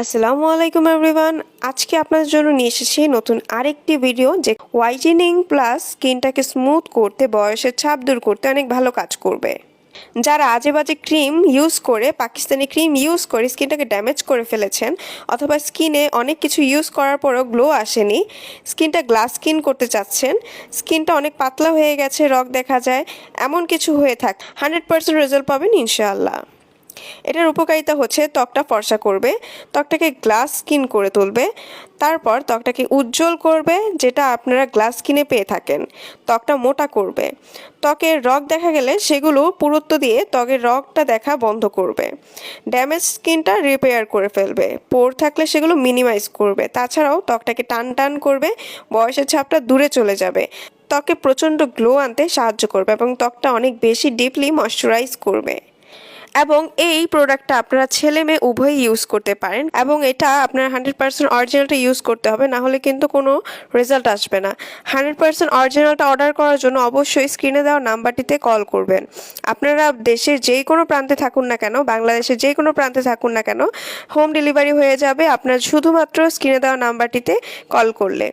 আসসালামু আলাইকুম এভরিওয়ান। আজকে আপনাদের জন্য নিয়ে এসেছি নতুন আরেকটি ভিডিও যে হোয়াইটেনিং প্লাস স্কিনটাকে স্মুথ করতে, বয়সের ছাপ দূর করতে অনেক ভালো কাজ করবে। যারা আজে বাজে ক্রিম ইউজ করে, পাকিস্তানি ক্রিম ইউজ করে, স্কিনটাকে ড্যামেজ করে ফেলেছেন অথবা স্কিনে অনেক কিছু ইউজ করার পরও গ্লো আসেনি, স্কিনটা গ্লাস স্কিন করতে চাচ্ছেন, স্কিনটা অনেক পাতলা হয়ে গেছে, রগ দেখা যায়, এমন কিছু হয়ে থাক, হান্ড্রেড পার্সেন্ট রেজাল্ট পাবেন ইনশাআল্লাহ। এটার উপকারিতা হচ্ছে ত্বকটা ফর্সা করবে, ত্বকটাকে গ্লাস স্কিন করে তুলবে, তারপর ত্বকটাকে উজ্জ্বল করবে, যেটা আপনারা গ্লাস স্কিনে পেয়ে থাকেন, ত্বকটা মোটা করবে। ত্বকের রগ দেখা গেলে সেগুলো পুরুত্ব দিয়ে ত্বকের রগটা দেখা বন্ধ করবে। ড্যামেজ স্কিনটা রিপেয়ার করে ফেলবে। পোর থাকলে সেগুলো মিনিমাইজ করবে। তাছাড়াও ত্বকটাকে টান টান করবে, বয়সের ছাপটা দূরে চলে যাবে। ত্বকে প্রচণ্ড গ্লো আনতে সাহায্য করবে এবং ত্বকটা অনেক বেশি ডিপলি ময়শ্চারাইজ করবে। এবং এই প্রোডাক্টটা আপনারা ছেলে মেয়ে উভয়ই ইউজ করতে পারেন এবং এটা আপনার হান্ড্রেড পার্সেন্ট অরিজিনালটা ইউজ করতে হবে, না হলে কিন্তু কোনো রেজাল্ট আসবে না। হান্ড্রেড পার্সেন্ট অরিজিনালটা অর্ডার করার জন্য অবশ্যই স্ক্রিনে দেওয়া নাম্বারটিতে কল করবেন। আপনারা দেশের যেই কোনো প্রান্তে থাকুন না কেন, বাংলাদেশের যে কোনো প্রান্তে থাকুন না কেন হোম ডেলিভারি হয়ে যাবে আপনার শুধুমাত্র স্ক্রিনে দেওয়া নাম্বারটিতে কল করলে।